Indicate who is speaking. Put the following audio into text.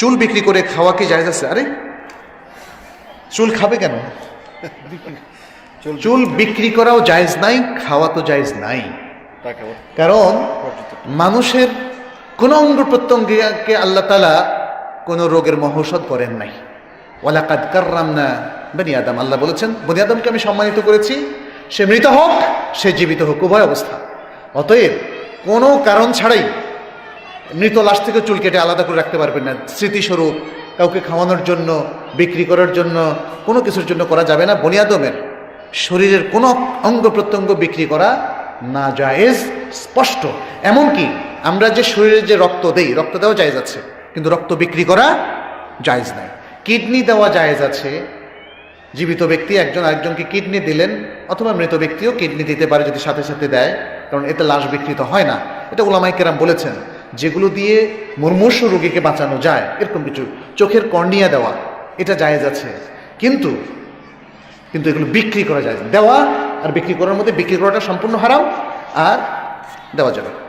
Speaker 1: চুল বিক্রি করে খাওয়া কি জায়েজ আছে? আরে, চুল খাবে কেন?
Speaker 2: চুল
Speaker 1: বিক্রি করাও জায়েজ নাই, খাওয়া তো জায়েজ নাই। কারণ মানুষের কোন অঙ্গ প্রত্যঙ্গকে আল্লাহ তালা কোন রোগের মহৌষধ করেন নাই। ওয়ালাকাদ কার্রাম না বনি আদম, আল্লাহ বলেছেন, বনি আদমকে আমি সম্মানিত করেছি, সে মৃত হোক, সে জীবিত হোক, উভয় অবস্থা। অতএব কোনো কারণ ছাড়াই মৃত লাশ থেকে চুল কেটে আলাদা করে রাখতে পারবেন না। স্মৃতিস্বরূপ, কাউকে খাওয়ানোর জন্য, বিক্রি করার জন্য, কোনো কিছুর জন্য করা যাবে না। বনিয়াদমের শরীরের কোনো অঙ্গ প্রত্যঙ্গ বিক্রি করা না জায়েজ স্পষ্ট। এমনকি আমরা যে শরীরে যে রক্ত দেই, রক্ত দেওয়া জায়েজ আছে, কিন্তু রক্ত বিক্রি করা জায়েজ নাই। কিডনি দেওয়া জায়েজ আছে। জীবিত ব্যক্তি একজন আরেকজনকে কিডনি দিলেন, অথবা মৃত ব্যক্তিও কিডনি দিতে পারে যদি সাথে সাথে দেয়, কারণ এতে লাশ বিকৃত হয় না। এটা ওলামাই কেরাম বলেছেন। যেগুলো দিয়ে মুর্মূর্ষ রোগীকে বাঁচানো যায়, এরকম কিছু। চোখের কর্নিয়া দেওয়া, এটা জায়েজ আছে। কিন্তু কিন্তু এগুলো বিক্রি করা যায়। দেওয়া আর বিক্রি করার মধ্যে বিক্রি করাটা সম্পূর্ণ হারাও আর দেওয়া যাবে